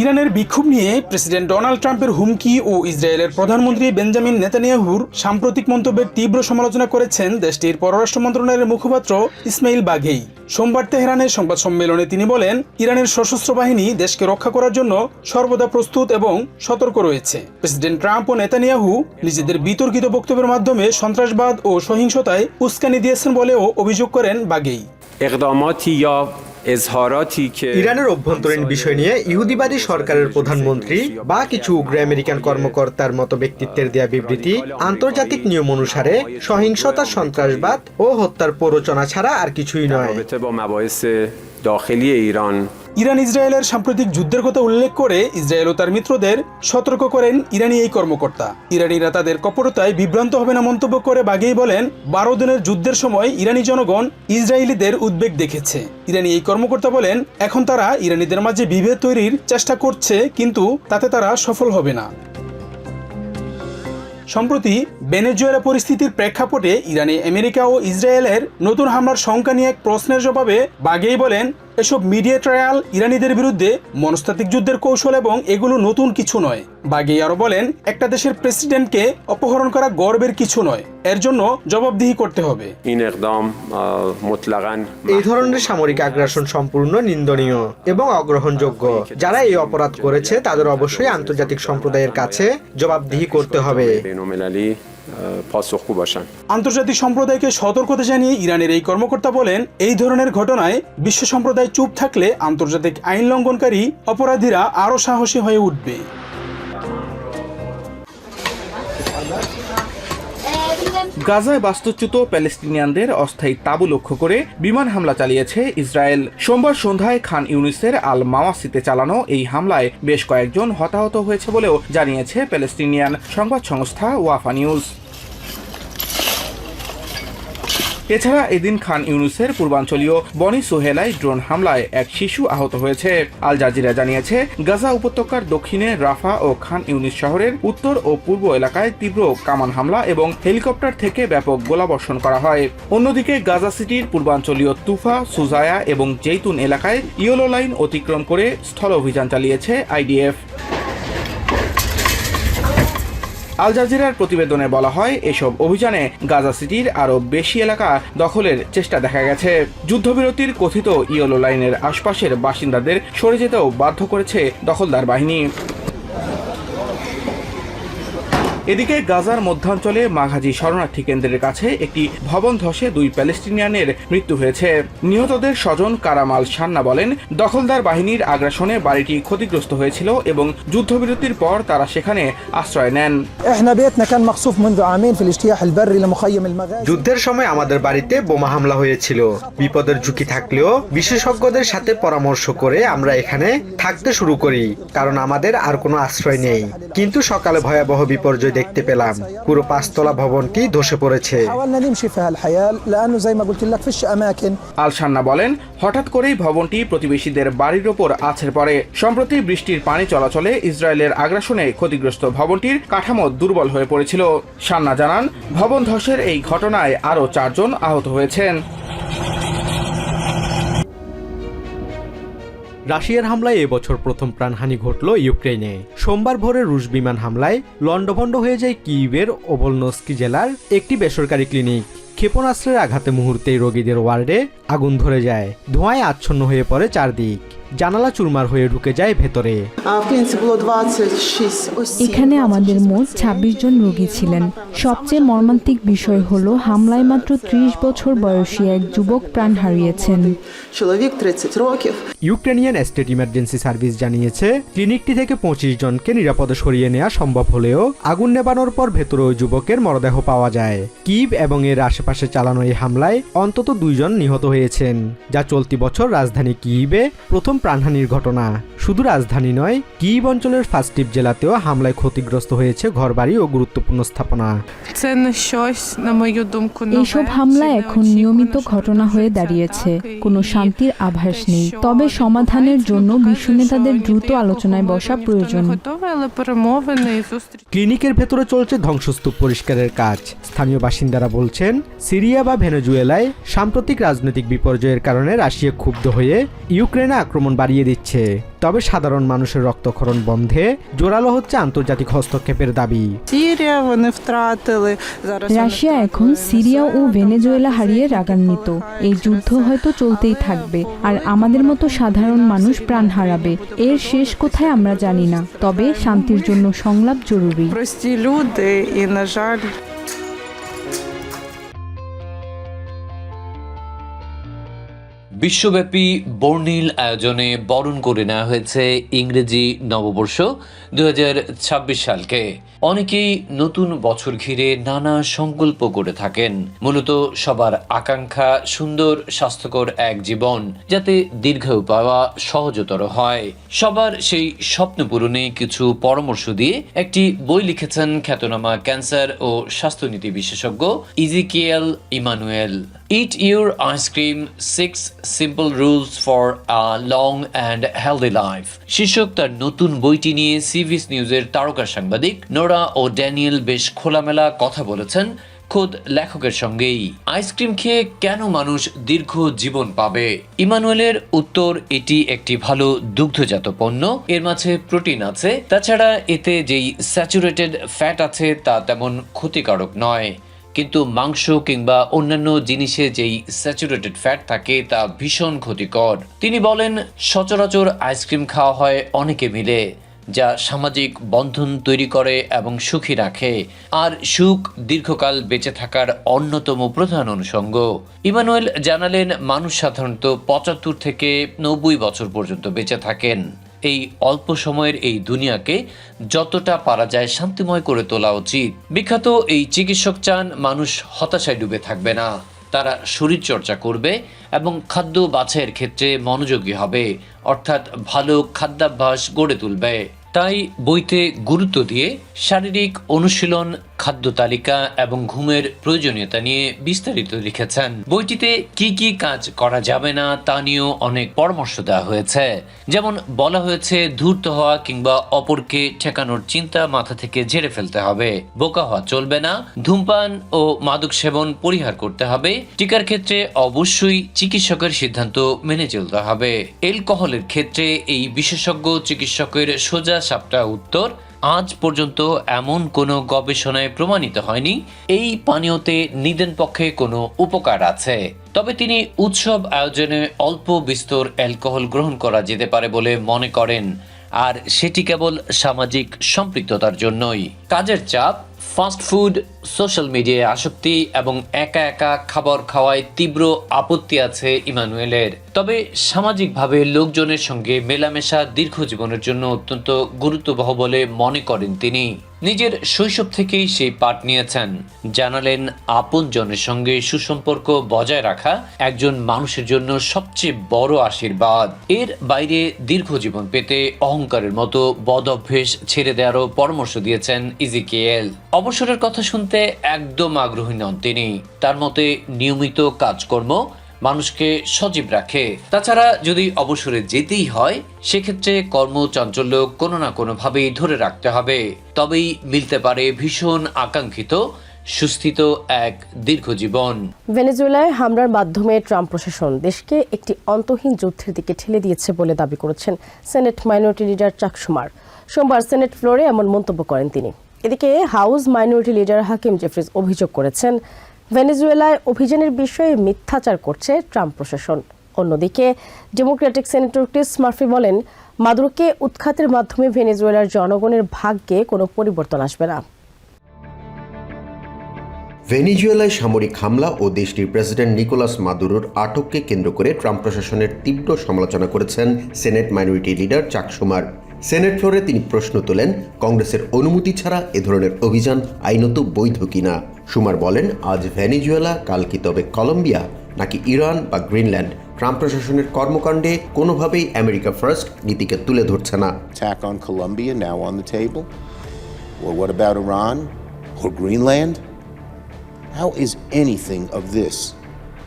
ইরানের বিক্ষোভ নিয়ে প্রেসিডেন্ট ডোনাল্ড ট্রাম্পের হুমকি ও ইসরায়েলের প্রধানমন্ত্রী বেঞ্জামিন নেতানিয়াহুর সাম্প্রতিক মন্তব্যের তীব্র সমালোচনা করেছেন দেশটির পররাষ্ট্র মন্ত্রণালয়ের মুখপাত্র ইসমাইল বাঘেই। সোমবার তেহরানের সংবাদ সম্মেলনে তিনি বলেন, ইরানের সশস্ত্র বাহিনী দেশকে রক্ষা করার জন্য সর্বদা প্রস্তুত এবং সতর্ক রয়েছে। প্রেসিডেন্ট ট্রাম্প ও নেতানিয়াহু নিজেদের বিতর্কিত বক্তব্যের মাধ্যমে সন্ত্রাসবাদ ও সহিংসতায় উস্কানি দিয়েছেন বলেও অভিযোগ করেন বাঘেই। ইরানের অভ্যন্তরীণ বিষয় নিয়ে ইহুদিবাদী সরকারের প্রধানমন্ত্রী বা কিছু উগ্র আমেরিকান কর্মকর্তার মতো ব্যক্তিত্বের দেয়া বিবৃতি আন্তর্জাতিক নিয়ম অনুসারে সহিংসতা সন্ত্রাসবাদ ও হত্যার প্ররোচনা ছাড়া আর কিছুই নয়। ইরান ইসরায়েলের সাম্প্রতিক যুদ্ধের কথা উল্লেখ করে ইসরায়েল ও তার মিত্রদের সতর্ক করেন ইরানি এই কর্মকর্তা। ইরানিরা তাদের কপরতায় বিভ্রান্ত হবে না মন্তব্য করে বাগেই বলেন, বারো দিনের যুদ্ধের সময় ইরানি জনগণ ইসরায়েলিদের উদ্বেগ দেখেছে। ইরানি এই কর্মকর্তা বলেন, এখন তারা ইরানিদের মাঝে বিভেদ তৈরির চেষ্টা করছে, কিন্তু তাতে তারা সফল হবে না। সম্প্রতি ভেনেজুয়েলা পরিস্থিতির প্রেক্ষাপটে ইরানে আমেরিকা ও ইসরায়েলের নতুন হামলার সংখ্যা নিয়ে এক প্রশ্নের জবাবে বাগেই বলেন এসব মিডিয়া ট্রায়াল ইরানিদের বিরুদ্ধে মনস্তাত্ত্বিক যুদ্ধের কৌশল এবং এগুলো নতুন কিছু নয়। বাগেই আরও বলেন একটা দেশের প্রেসিডেন্টকে অপহরণ করা গর্বের কিছু নয়। এর জন্য জবাবদিহি করতে হবে। এই ধরনের সামরিক আগ্রাসন সম্পূর্ণ নিন্দনীয় এবং অগ্রহণযোগ্য। যারা এই অপরাধ করেছে তাদের অবশ্যই আন্তর্জাতিক সম্প্রদায়ের কাছে জবাবদিহি করতে হবে। পার্শ্বক্য বসান। আন্তর্জাতিক সম্প্রদায়কে সতর্কতা জানিয়ে ইরানের এই কর্মকর্তা বলেন, এই ধরনের ঘটনায় বিশ্ব সম্প্রদায় চুপ থাকলে আন্তর্জাতিক আইন লঙ্ঘনকারী অপরাধীরা আরও সাহসী হয়ে উঠবে। গাজায় বাস্তুচ্যুত প্যালেস্টিনিয়ানদের অস্থায়ী তাবু লক্ষ্য করে বিমান হামলা চালিয়েছে ইসরায়েল। সোমবার সন্ধ্যায় খান ইউনিসের আল মাওয়াসিতে চালানো এই হামলায় বেশ কয়েকজন হতাহত হয়েছে বলেও জানিয়েছে প্যালেস্টিনিয়ান সংবাদ সংস্থা ওয়াফা নিউজ। এছাড়া এদিন খান ইউনুসের পূর্বাঞ্চলীয় বনি সোহেলায় ড্রোন হামলায় এক শিশু আহত হয়েছে। আল জাজিরা জানিয়েছে, গাজা উপত্যকার দক্ষিণে রাফা ও খান ইউনিস শহরের উত্তর ও পূর্ব এলাকায় তীব্র কামান হামলা এবং হেলিকপ্টার থেকে ব্যাপক গোলাবর্ষণ করা হয়। অন্যদিকে গাজা সিটির পূর্বাঞ্চলীয় তুফা, সুজায়া এবং জেইতুন এলাকায় ইয়েলো লাইন অতিক্রম করে স্থল অভিযান চালিয়েছে আইডিএফ। আল জাজিরার প্রতিবেদনে বলা হয়, এসব অভিযানে গাজা সিটির আরও বেশি এলাকা দখলের চেষ্টা দেখা গেছে। যুদ্ধবিরতির কথিত ইয়েলো লাইনের আশপাশের বাসিন্দাদের সরে যেতেও বাধ্য করেছে দখলদার বাহিনী। এদিকে গাজার মধ্যাঞ্চলে মাঘাজি শরণার্থী কেন্দ্রের কাছে একটি ভবন ধসে দুই প্যালেস্টিনিয়ানের মৃত্যু হয়েছে। নিহতদের স্বজন কারামাল সান্না বলেন দখলদার বাহিনীর আগ্রাসনে বাড়িটি ক্ষতিগ্রস্ত হয়েছিল এবং যুদ্ধবিরতির পর তারা সেখানে আশ্রয় নেন। যুদ্ধের সময় আমাদের বাড়িতে বোমা হামলা হয়েছিল। বিপদের ঝুঁকি থাকলেও বিশেষজ্ঞদের সাথে পরামর্শ করে আমরা এখানে থাকতে শুরু করি কারণ আমাদের আর কোনো আশ্রয় নেই। কিন্তু সকালে ভয়াবহ বিপর্যয় দেখতে পেলাম। পুরো পাঁচতলা ভবনটি ধসে পড়েছে। আলসান্না বলেন, হঠাৎ করেই ভবনটি প্রতিবেশীদের বাড়ির ওপর আছে পরে সম্প্রতি বৃষ্টির পানি চলাচলে ইসরায়েলের আগ্রাসনে ক্ষতিগ্রস্ত ভবনটির কাঠামো দুর্বল হয়ে পড়েছিল। সান্না জানান, ভবন ধসের এই ঘটনায় আরও চারজন আহত হয়েছেন। রাশিয়ার হামলায় এবছর প্রথম প্রাণহানি ঘটল ইউক্রেনে সোমবার ভোরে রুশ বিমান হামলায় লণ্ডভণ্ড হয়ে যায় কিইভের ওভলনস্কি জেলার একটি বেসরকারি ক্লিনিক। ক্ষেপণাস্ত্রের আঘাতে মুহূর্তেই রোগীদের ওয়ার্ডে আগুন ধরে যায়। ধোঁয়ায় আচ্ছন্ন হয়ে পড়ে চারদিক। জানালা চুরমার হয়ে ঢুকে যায় ভেতরে। এখানে আমাদের মোট ২৬ জন রোগী ছিলেন। সবচেয়ে মর্মান্তিক বিষয় হলো হামলায় মাত্র ত্রিশ বছর বয়সী এক যুবক প্রাণ হারিয়েছেন। ইউক্রেনিয়ান স্টেট ইমার্জেন্সি সার্ভিস জানিয়েছে ক্লিনিকটি থেকে পঁচিশ জনকে নিরাপদে সরিয়ে নেওয়া সম্ভব হলেও আগুন নেবানোর পর ভেতরে ওই যুবকের মরদেহ পাওয়া যায়। কিব এবং এর আশেপাশে চালানো এই হামলায় অন্তত দুইজন নিহত হয়েছেন যা চলতি বছর রাজধানী কিবে প্রথম প্রথম প্রাণহানির ঘটনা। শুধু রাজধানী নয় কিব অঞ্চলের ফাস্টিপ জেলাতেও হামলায় ক্ষতিগ্রস্ত হয়েছে ঘরবাড়ি ও গুরুত্বপূর্ণ স্থাপনা। এইসব হামলা এখন নিয়মিত ঘটনা হয়ে দাঁড়িয়েছে। কোনো শান্তির আভাস নেই। তবে সমাধানের জন্য বিশ্বনেতাদের দ্রুত আলোচনায় বসা প্রয়োজন। ক্লিনিকের ভেতরে চলছে ধ্বংসস্তূপ পরিষ্কারের কাজ। স্থানীয় বাসিন্দারা বলছেন সিরিয়া বা ভেনেজুয়েলায় সাম্প্রতিক রাজনৈতিক বিপর্যয়ের কারণে রাশিয়া ক্ষুব্ধ হয়ে ইউক্রেনে আক্রমণ আক্রমণ বাড়িয়ে দিচ্ছে। তবে সাধারণ মানুষের রক্তক্ষরণ বন্ধে জোরালো হচ্ছে আন্তর্জাতিক হস্তক্ষেপের দাবি। রাশিয়া এখন সিরিয়া ও ভেনেজুয়েলা হারিয়ে রাগান্বিত। এই যুদ্ধ হয়তো চলতেই থাকবে আর আমাদের মতো সাধারণ মানুষ প্রাণ হারাবে। এর শেষ কোথায় আমরা জানি না তবে শান্তির জন্য সংলাপ জরুরি। বিশ্বব্যাপী বর্ণিল আয়োজনে বরণ করে নেওয়া হয়েছে ইংরেজি নববর্ষ দু হাজার ছাব্বিশ সালকে। অনেকেই নতুন বছর ঘিরে নানা সংকল্প করে থাকেন। মূলত সবার আকাঙ্ক্ষা, সুন্দর, স্বাস্থ্যকর এক জীবন, যাতে দীর্ঘায়ু পাওয়া সহজতর হয়। সবার সেই স্বপ্ন পূরণে কিছু পরামর্শ দিয়ে একটি বই লিখেছেন খ্যাতনামা ক্যান্সার ও স্বাস্থ্যনীতি বিশেষজ্ঞ Ezekiel Emanuel. Eat your ice cream six simple rules for a long and healthy life শীর্ষক তার নতুন বইটি নিয়ে সিভিস নিউজের তারকা সাংবাদিক নোরা ও ড্যানিয়েল বেশ খোলামেলা কথা বলেছেন খোদ লেখকের সঙ্গেই। আইসক্রিম খেয়ে কেন মানুষ দীর্ঘ জীবন পাবে? ইমানুয়েলের উত্তর, এটি একটি ভালো দুগ্ধজাত পণ্য। এর মাঝে প্রোটিন আছে। তাছাড়া এতে যেই স্যাচুরেটেড ফ্যাট আছে, তা তেমন ক্ষতিকারক নয়। কিন্তু মাংস কিংবা অন্যান্য জিনিসে যেই স্যাচুরেটেড ফ্যাট থাকে, তা ভীষণ ক্ষতিকর। তিনি বলেন, সচরাচর আইসক্রিম খাওয়া হয় অনেকে মিলে, যা সামাজিক বন্ধন তৈরি করে এবং সুখী রাখে। আর সুখ দীর্ঘকাল বেঁচে থাকার অন্যতম প্রধান অনুষঙ্গ। ইমানুয়েল জানালেন, মানুষ সাধারণত পঁচাত্তর থেকে নব্বই বছর পর্যন্ত বেঁচে থাকেন। এই অল্প সময়ের এই দুনিয়াকে যতটা পারা যায় শান্তিময় করে তোলা উচিত। বিখ্যাত এই চিকিৎসক চান, মানুষ হতাশায় ডুবে থাকবে না। তারা শরীর চর্চা করবে এবং খাদ্য বাছাইয়ের ক্ষেত্রে মনোযোগী হবে। অর্থাৎ ভালো খাদ্যাভ্যাস গড়ে তুলবে। তাই বইতে গুরুত্ব দিয়ে শারীরিক অনুশীলন খাদ্য তালিকা এবং ঘুমের প্রয়োজনীয়তা নিয়ে বিস্তারিত লিখেছেন। বইটিতে কি কি কাজ করা যাবে না তা নিয়েও অনেক পরামর্শ দেওয়া হয়েছে। যেমন বলা হয়েছে, ধূর্ত হওয়া কিংবা অপরকে ঠেকানোর চিন্তা মাথা থেকে ঝেড়ে ফেলতে হবে। বোকা হওয়া চলবে না। ধূমপান ও মাদক সেবন পরিহার করতে হবে। টিকার ক্ষেত্রে অবশ্যই চিকিৎসকের সিদ্ধান্ত মেনে চলতে হবে। এলকোহলের ক্ষেত্রে এই বিশেষজ্ঞ চিকিৎসকের সোজা সাপটা উত্তর। আজ পর্যন্ত এমন কোনো গবেষণায় প্রমাণিত হয়নি। এই পানীয়তে নিদেন পক্ষে কোনো উপকার আছে। তবে তিনি উৎসব আয়োজনে অল্প বিস্তর অ্যালকোহল গ্রহণ করা যেতে পারে বলে মনে করেন। আর সেটি কেবল সামাজিক সম্পৃক্ততার জন্যই। কাজের চাপ ফাস্ট ফুড সোশ্যাল মিডিয়ায় আসক্তি এবং একা একা খাবার খাওয়ায় তীব্র আপত্তি আছে ইমানুয়েলের। তবে সামাজিকভাবে লোকজনের সঙ্গে মেলামেশা দীর্ঘ জীবনের জন্য অত্যন্ত গুরুত্ববহ বলে মনে করেন তিনি। নিজের শৈশব থেকেই সেই পাঠ নিয়েছেন। জানালেন, আপনজনের সঙ্গে সুসম্পর্ক বজায় রাখা একজন মানুষের জন্য সবচেয়ে বড় আশীর্বাদ। এর বাইরে দীর্ঘ জীবন পেতে অহংকারের মতো বদ অভ্যেস ছেড়ে দেওয়ারও পরামর্শ দিয়েছেন ইজিকেএল। অবসরের কথা শুনতে একদম আগ্রহী নন তিনি। তার মতে, নিয়মিত কাজকর্ম মানুষকে সজীব রাখে। তাছাড়া যদি অবসরে যেতেই হয়, সেক্ষেত্রে কর্মচাঞ্চল্য কোনো না কোনোভাবেই ধরে রাখতে হবে। তবেই মিলতে পারে ভীষণ আকাঙ্ক্ষিত, সুস্থিত এক দীর্ঘ জীবন। ভেনেজুয়েলায় হামলার মাধ্যমে ট্রাম্প প্রশাসন দেশকে একটি অন্তহীন যুদ্ধের দিকে ঠেলে দিয়েছে বলে দাবি করেছেন senate minority leader Chuck Schumer সোমবার সেনেট ফ্লোরে এমন মন্তব্য করেন তিনি। এদিকে House minority leader Hakeem Jeffries অভিযোগ করেছেন ভেনেজুয়েলায় অভিযানের বিষয়ে মিথ্যাচার করছে ট্রাম্প প্রশাসন। অন্যদিকে ডেমোক্রেটিক সেনেটর ক্রিস মার্ফি বলেন, মাদুরোকে উৎখাতের মাধ্যমে ভেনেজুয়েলার জনগণের ভাগ্যে কোনো পরিবর্তন আসবে না। ভেনিজুয়েলায় সামরিক হামলা ও দেশটির প্রেসিডেন্ট নিকোলাস মাদুরোর আটককে কেন্দ্র করে ট্রাম্প প্রশাসনের তীব্র সমালোচনা করেছেন সেনেট মাইনরিটি লিডার চাক সুমার। সেনেট ফ্লোরে তিনি প্রশ্ন তোলেন, কংগ্রেসের অনুমতি ছাড়া এ ধরনের অভিযান আইনত বৈধ কিনা। সুমার বলেন, আজ ভ্যানিজুয়েলা কাল কি তবে কলম্বিয়া, নাকি ইরান বা গ্রিনল্যান্ড? ট্রাম্প প্রশাসনের কর্মকাণ্ডে কোনোভাবেই আমেরিকা ফার্স্ট নীতিকে তুলে ধরছে না। Attack Colombia now on the table or what Greenland how is anything of this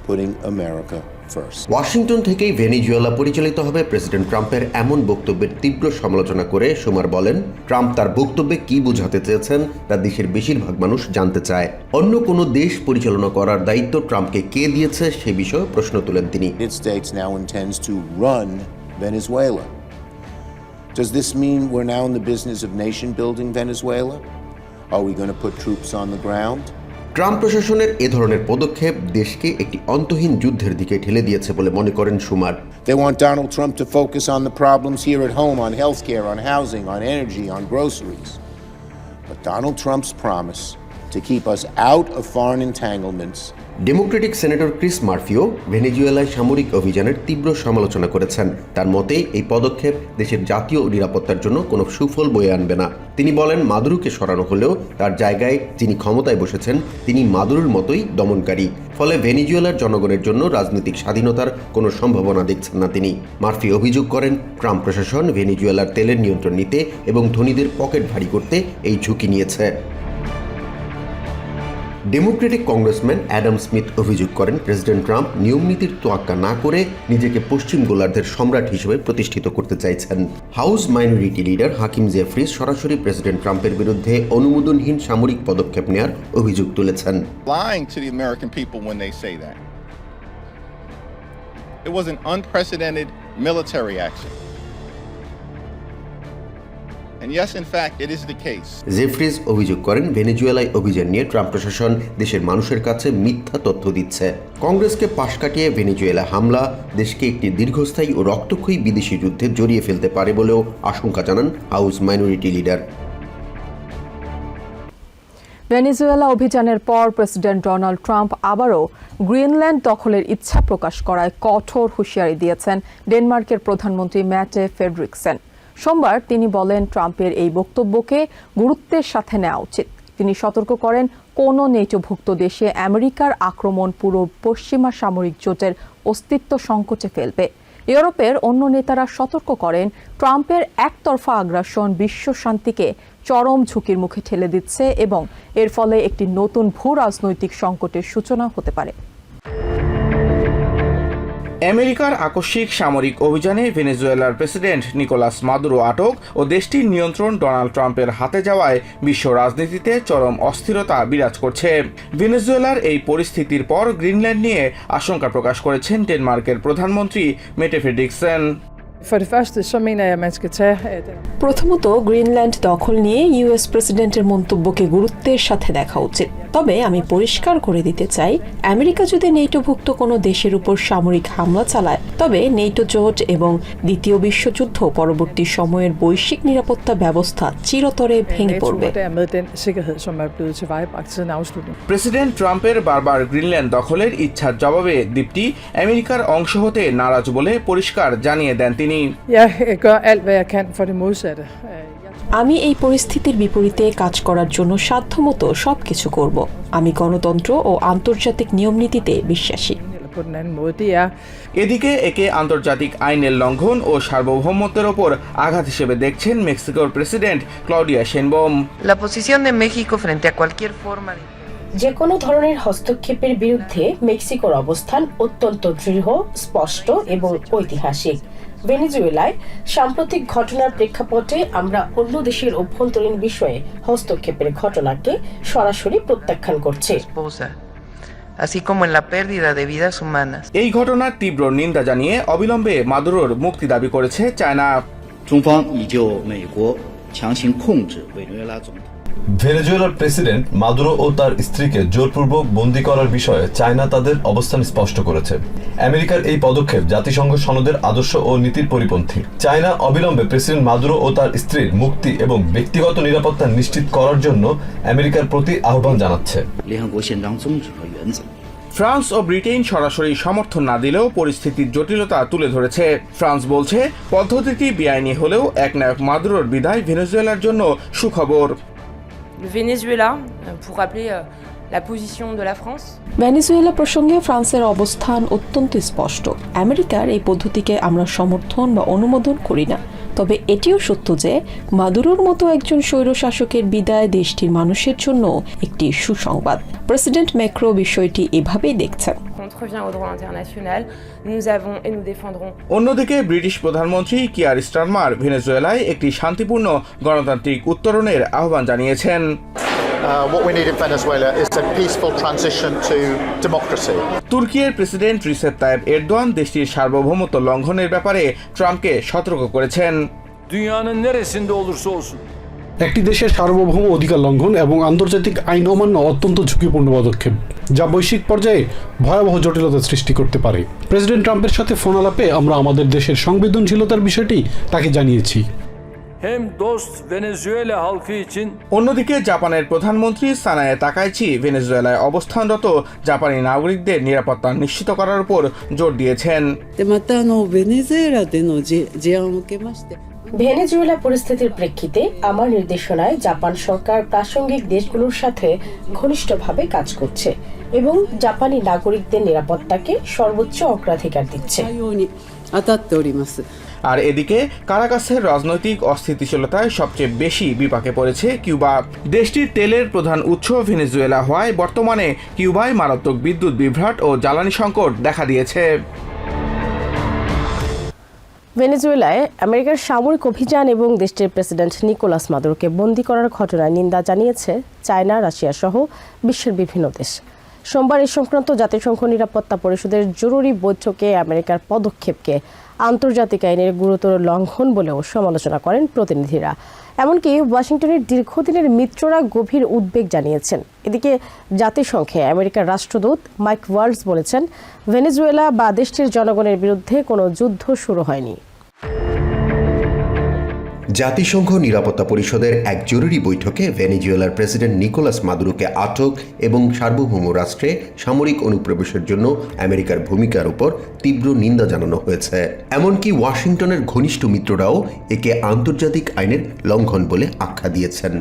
putting America first? Washington থেকেই ভেনিজুয়েলা পরিচালিত হবে প্রেসিডেন্ট ট্রাম্পের এমন বক্তব্যের তীব্র সমালোচনা করে সুমার বলেন ট্রাম্প তার বক্তব্যে কি বোঝাতে চেয়েছেন তা দেশের বেশিরভাগ মানুষ জানতে চায় অন্য কোনো দেশ পরিচালনা করার দায়িত্ব ট্রাম্পকে কে দিয়েছে সে বিষয়ে প্রশ্ন তুলেন তিনি Venezuela. Does this mean we're now in the business of nation building Venezuela? Are we going to put troops on the ground? Trump প্রশাসনের এ ধরনের পদক্ষেপ দেশকে একটি অন্তহীন যুদ্ধের দিকে ঠেলে দিয়েছে বলে মনে করেন Schumer They want Donald Trump to focus on the problems here at home on healthcare, on housing, on energy, on groceries. But Donald Trump's promise to keep us out of foreign entanglements. Democratic senator Chris মার্ফিও ভেনেজুয়েলায় সামরিক অভিযানের তীব্র সমালোচনা করেছেন। তার মতে, এই পদক্ষেপ দেশের জাতীয় নিরাপত্তার জন্য কোনো সুফল বয়ে আনবে না। তিনি বলেন, মাদুরুকে সরানো হলেও তার জায়গায় যিনি ক্ষমতায় বসেছেন, তিনি মাদুরুর মতোই দমনকারী। ফলে ভেনেজুয়েলার জনগণের জন্য রাজনৈতিক স্বাধীনতার কোনো সম্ভাবনা দেখছেন না তিনি। মার্ফি অভিযোগ করেন, ট্রাম্প প্রশাসন ভেনেজুয়েলার তেলের নিয়ন্ত্রণ নিতে এবং ধনীদের পকেট ভারী করতে এই ঝুঁকি নিয়েছে। ডেমোক্রেটিক কংগ্রেসম্যান অ্যাডাম স্মিথ অভিযোগ করেন প্রেসিডেন্ট ট্রাম্প নিয়মনীতির তোয়াক্কা না করে নিজেকে পশ্চিম গোলার্ধের সম্রাট হিসেবে প্রতিষ্ঠিত করতে চাইছেন House minority leader Hakeem Jeffries সরাসরি প্রেসিডেন্ট ট্রাম্পের বিরুদ্ধে অনুমোদনহীন সামরিক পদক্ষেপ নেওয়ার অভিযোগ তুলেছেন. It was an unprecedented military action. Jeffries অভিযোগ করেন ভেনেজুয়েলায় অভিযান নিয়ে ট্রাম্প প্রশাসন দেশের মানুষের কাছে মিথ্যা তথ্য দিচ্ছে। কংগ্রেসকে পাশ কাটিয়ে ভেনেজুয়েলা হামলা দেশকে একটি দীর্ঘস্থায়ী ও রক্তক্ষয়ী বিদেশি যুদ্ধে জড়িয়ে ফেলতে পারে বলেও আশঙ্কা জানান হাউস মাইনরিটি লিডার। ভেনেজুয়েলা অভিযানের পর প্রেসিডেন্ট ডোনাল্ড ট্রাম্প আবারও গ্রিনল্যান্ড দখলের ইচ্ছা প্রকাশ করায় কঠোর হুঁশিয়ারি দিয়েছেন ডেনমার্কের প্রধানমন্ত্রী ম্যাটে ফেডরিকসেন। সোমবার তিনি বলেন, ট্রাম্পের এই বক্তব্যকে গুরুত্বের সাথে নেওয়া উচিত। তিনি সতর্ক করেন, কোনো নেটোভুক্ত দেশে আমেরিকার আক্রমণ পুরো পশ্চিমা সামরিক জোটের অস্তিত্ব সংকটে ফেলবে। ইউরোপের অন্য নেতারা সতর্ক করেন, ট্রাম্পের একতরফা আগ্রাসন বিশ্ব শান্তিকে চরম ঝুঁকির মুখে ঠেলে দিচ্ছে এবং এর ফলে একটি নতুন ভূ রাজনৈতিক সংকটের সূচনা হতে পারে। আমেরিকার আকস্মিক সামরিক অভিযানে ভেনেজুয়েলার প্রেসিডেন্ট নিকোলাস মাদুরো আটক ও দেশটির নিয়ন্ত্রণ ডোনাল্ড ট্রাম্পের হাতে যাওয়ায় বিশ্ব রাজনীতিতে চরম অস্থিরতা বিরাজ করছে। ভেনেজুয়েলার এই পরিস্থিতির পর গ্রিনল্যান্ড নিয়ে আশঙ্কা প্রকাশ করেছেন ডেনমার্কের প্রধানমন্ত্রী মেটে For det første, så mener jeg, at man skal tage at প্রথমত গ্রিনল্যান্ড দখল নিয়ে ইউএস প্রেসিডেন্টের মন্তব্যকে গুরুত্বের সাথে দেখা উচিত। তবে আমি পরিষ্কার করে দিতে চাই আমেরিকা যদি নেটোভুক্ত কোনো দেশের উপর সামরিক হামলা চালায় তবে নেটো জোট এবং দ্বিতীয় বিশ্বযুদ্ধ পরবর্তী সময়ের বৈশ্বিক নিরাপত্তা ব্যবস্থা চিরতরে ভেঙে পড়বে। er. প্রেসিডেন্ট ট্রাম্পের বারবার গ্রিনল্যান্ড দখলের ইচ্ছার জবাবে দ্বীপটি আমেরিকার অংশ হতে নারাজ বলে পরিষ্কার জানিয়ে দেন তিনি। Jeg øh, gør alt, hvad jeg kan for det modsatte. Øh, আমি এই পরিস্থিতির বিপরীতে কাজ করার জন্য সাধ্যমতো সবকিছু করব। আমি গণতন্ত্র ও আন্তর্জাতিক নিয়মনীতিতে বিশ্বাসী। Er, এদিকে একে আন্তর্জাতিক আইনের লঙ্ঘন ও সার্বভৌমত্বের ওপর আঘাত হিসেবে দেখছেন মেক্সিকোর president Claudia Sheinbaum La posición de México frente a cualquier forma de যে কোনো ধরনের হস্তক্ষেপের বিরুদ্ধে মেক্সিকোর অবস্থান অত্যন্ত দৃঢ় স্পষ্ট এবং ঐতিহাসিক। ভেনেজুয়েলায় সাম্প্রতিক ঘটনার প্রেক্ষাপটে আমরা অন্য দেশের অভ্যন্তরীণ বিষয়ে হস্তক্ষেপের ঘটনাকে সরাসরি প্রত্যাখ্যান করছি así como en la pérdida de vidas humanas. এই ঘটনার তীব্র নিন্দা জানিয়ে অবিলম্বে মাদুরোর মুক্তি দাবি করেছে চায়না ভেনেজুয়েলার প্রেসিডেন্ট মাদুরো ও তার স্ত্রীকে জোরপূর্বক বন্দী করার বিষয়ে চায়না তাদের অবস্থান স্পষ্ট করেছে। আমেরিকার এই পদক্ষেপ জাতিসংঘ সনদের আদর্শ ও নীতির পরিপন্থী। চায়না অবিলম্বে প্রেসিডেন্ট মাদুরো ও তার স্ত্রীর মুক্তি এবং ব্যক্তিগত নিরাপত্তা নিশ্চিত করার জন্য আমেরিকার প্রতি আহ্বান জানাচ্ছে। ফ্রান্স ও ব্রিটেন সরাসরি সমর্থন না দিলেও পরিস্থিতির জটিলতা তুলে ধরেছে। ফ্রান্স বলছে, পদ্ধতিটি বেআইনি হলেও একনায়ক মাদুরোর বিদায় ভেনেজুয়েলার জন্য সুখবর। Le Venezuela, pour rappeler la position de la France, Venezuela প্রসঙ্গে ফ্রান্সের অবস্থান অত্যন্ত স্পষ্ট। আমেরিকার এই পদ্ধতিকে আমরা সমর্থন বা অনুমোদন করি না। তবে এটিও সত্য যে মাদুরোর মতো একজন স্বৈরশাসকের বিদায় দেশটির মানুষের জন্য একটি সুসংবাদ। প্রেসিডেন্ট ম্যাক্রো বিষয়টি এভাবেই দেখছেন। অন্যদিকে ব্রিটিশ প্রধানমন্ত্রী কিয়ার স্টারমার ভেনেজুয়েলায় একটি শান্তিপূর্ণ গণতান্ত্রিক উত্তরণের আহ্বান জানিয়েছেন। What we need in Venezuela is a peaceful transition to democracy. তুর্কির প্রেসিডেন্ট রিসেপ তাইব এরদোয়ান দেশটির সার্বভৌমত্ব লঙ্ঘনের ব্যাপারে ট্রাম্পকে সতর্ক করেছেন। Dünyanın neresinde olursa olsun. একটি দেশের সার্বভৌম অধিকার লঙ্ঘন এবং আন্তর্জাতিক আইন অমান্য অত্যন্ত ঝুঁকিপূর্ণ পদক্ষেপ যা বৈশ্বিক পর্যায়ে ভয়াবহ জটিলতা সৃষ্টি করতে পারে। প্রেসিডেন্ট ট্রাম্পের সাথে ফোন আলাপে আমরা আমাদের দেশের সংবেদনশীলতার বিষয়টি তাকে জানিয়েছি। হেম দোস্ত ভেনেজুয়েলা halkı için অন্যদিকে জাপানের প্রধানমন্ত্রী সানায় তাকাইছি ভেনেজুয়েলায় অবস্থানরত জাপানি নাগরিকদের নিরাপত্তা নিশ্চিত করার উপর জোর দিয়েছেন। ভেনেজুয়েলা পরিস্থিতির প্রেক্ষিতে আমার নির্দেশনায় জাপান সরকার প্রাসঙ্গিক দেশগুলোর সাথে ঘনিষ্ঠভাবে কাজ করছে এবং জাপানি নাগরিকদের নিরাপত্তাকে সর্বোচ্চ অগ্রাধিকার দিচ্ছে। আর এদিকে কারাকাসের রাজনৈতিক অস্থিতিশীলতায় সবচেয়ে বেশি বিপাকে পড়েছে কিউবা। দেশটির তেলের প্রধান উৎস ভেনেজুয়েলা হওয়ায় বর্তমানে কিউবায় মারাত্মক বিদ্যুৎ বিভ্রাট ও জ্বালানি সংকট দেখা দিয়েছে। ভেনেজুয়েলায় আমেরিকার সামরিক অভিযান এবং দেশটির প্রেসিডেন্ট নিকোলাস মাদুরকে বন্দি করার ঘটনায় নিন্দা জানিয়েছে চায়না, রাশিয়া সহ বিশ্বের বিভিন্ন দেশ। সোমবার এ সংক্রান্ত জাতিসংঘ নিরাপত্তা পরিষদের জরুরি বৈঠকে আমেরিকার পদক্ষেপকে আন্তর্জাতিক আইনের গুরুতর লঙ্ঘন বলেও সমালোচনা করেন প্রতিনিধিরা। এমনকি ওয়াশিংটনের দীর্ঘদিনের মিত্ররা গভীর উদ্বেগ জানিয়েছেন। এদিকে জাতিসংঘে আমেরিকার রাষ্ট্রদূত মাইক ওয়ার্লস বলেছেন, ভেনেজুয়েলা বা দেশটির জনগণের বিরুদ্ধে কোনো যুদ্ধ শুরু হয়নি। জাতিসংঘ নিরাপত্তা পরিষদের এক জরুরি বৈঠকে ভেনিজুয়েলার প্রেসিডেন্ট নিকোলাস মাদুরোকে আটক এবং সার্বভৌম রাষ্ট্রে সামরিক অনুপ্রবেশের জন্য আমেরিকার ভূমিকার উপর তীব্র নিন্দা জানানো হয়েছে। এমনকি ওয়াশিংটনের ঘনিষ্ঠ মিত্ররাও একে আন্তর্জাতিক আইনের লঙ্ঘন বলে আখ্যা দিয়েছেন।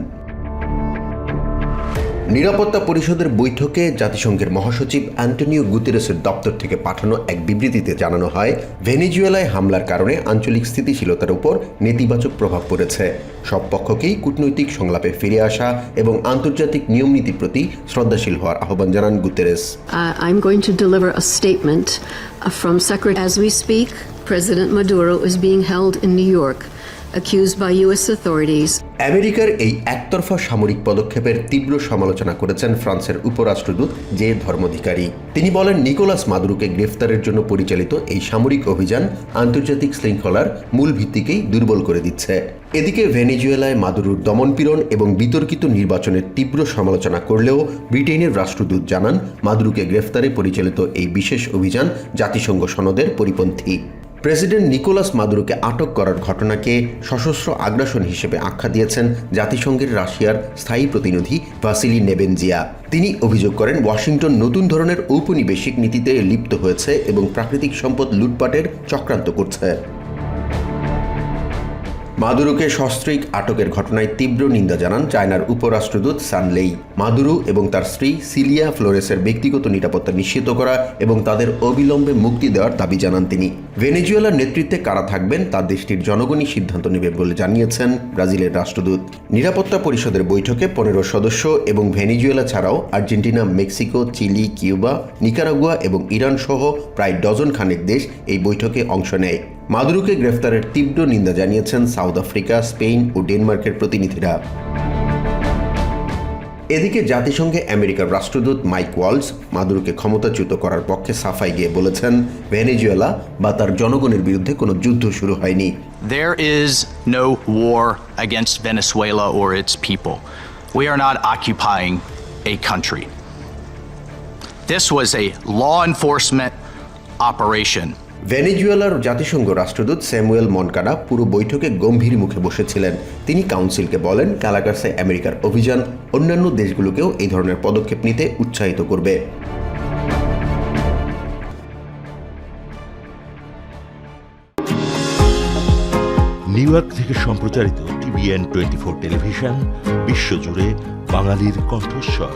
নিরাপত্তা পরিষদের বৈঠকে জাতিসংঘের মহাসচিব অ্যান্টনিও গুতেরেসের দপ্তর থেকে পাঠানো এক বিবৃতিতে জানানো হয় ভেনেজুয়েলায় হামলার কারণে আঞ্চলিক স্থিতিশীলতার উপর নেতিবাচক প্রভাব পড়েছে সব পক্ষকেই কূটনৈতিক সংলাপে ফিরে আসা এবং আন্তর্জাতিক নিয়মনীতির প্রতি শ্রদ্ধাশীল হওয়ার আহ্বান জানান Guterres I'm going to deliver a statement uh, from Secretary. As we speak, President Maduro is being held in New York, accused by U.S. authorities. আমেরিকার এই একতরফা সামরিক পদক্ষেপের তীব্র সমালোচনা করেছেন ফ্রান্সের উপরাষ্ট্রদূত জে ধর্মাধিকারী। তিনি বলেন, নিকোলাস মাদুরোকে গ্রেফতারের জন্য পরিচালিত এই সামরিক অভিযান আন্তর্জাতিক শৃঙ্খলার মূল ভিত্তিকেই দুর্বল করে দিচ্ছে। এদিকে ভেনেজুয়েলায় মাদুরোর দমনপীড়ন এবং বিতর্কিত নির্বাচনের তীব্র সমালোচনা করলেও ব্রিটেনের রাষ্ট্রদূত জানান, মাদুরোকে গ্রেফতারে পরিচালিত এই বিশেষ অভিযান জাতিসংঘ সনদের পরিপন্থী। প্রেসিডেন্ট নিকোলাস মাদুরোকে আটক করার ঘটনাকে সশস্ত্র আগ্রাসন হিসেবে আখ্যা দিয়েছেন জাতিসংঘের রাশিয়ার স্থায়ী প্রতিনিধি ভাসিলি নেবেনজিয়া। তিনি অভিযোগ করেন, ওয়াশিংটন নতুন ধরনের ঔপনিবেশিক নীতিতে লিপ্ত হয়েছে এবং প্রাকৃতিক সম্পদ লুটপাটের চক্রান্ত করছে। মাদুরোকে সস্ত্রীক আটকের ঘটনায় তীব্র নিন্দা জানান চায়নার উপরাষ্ট্রদূত সানলেই মাদুরো এবং তার স্ত্রী সিলিয়া ফ্লোরেসের ব্যক্তিগত নিরাপত্তা নিশ্চিত করা এবং তাদের অবিলম্বে মুক্তি দেওয়ার দাবি জানান তিনি। ভেনেজুয়েলার নেতৃত্বে কারা থাকবেন তা দেশটির জনগণই সিদ্ধান্ত নেবে বলে জানিয়েছেন ব্রাজিলের রাষ্ট্রদূত। নিরাপত্তা পরিষদের বৈঠকে পনেরো সদস্য এবং ভেনেজুয়েলা ছাড়াও Argentina, Mexico, Chile, Cuba, Nicaragua এবং ইরান সহ প্রায় ডজন খানেক দেশ এই বৈঠকে অংশ নেয়। মাদুরুকে গ্রেফতারের তীব্র নিন্দা জানিয়েছেন সাউথ আফ্রিকা, স্পেন ও ডেনমার্কের প্রতিনিধিরা। এদিকে জাতিসংঘে আমেরিকার রাষ্ট্রদূত মাইক ওয়ালস মাদুরোকে ক্ষমতাচ্যুত করার পক্ষে সাফাই গিয়ে বলেছেন ভেনেজুয়েলা বা তার জনগণের বিরুদ্ধে কোনো যুদ্ধ শুরু হয়নি There is no war against Venezuela or its people. We are not occupying a country. This was a law enforcement operation. ভেনেজুয়েলার জাতিসংঘ রাষ্ট্রদূত স্যামুয়েল মনকাডা পুরো বৈঠকে গম্ভীর মুখে বসেছিলেন। তিনি কাউন্সিলকে বলেন, কালাকার্সে আমেরিকার অভিযান অন্যান্য দেশগুলোকেও এই ধরনের পদক্ষেপ নিতে উৎসাহিত করবে। নিউ ইয়র্ক থেকে সম্প্রচারিত টিভিএন টোয়েন্টি ফোর টেলিভিশন, বিশ্বজুড়ে বাঙালির কণ্ঠস্বর।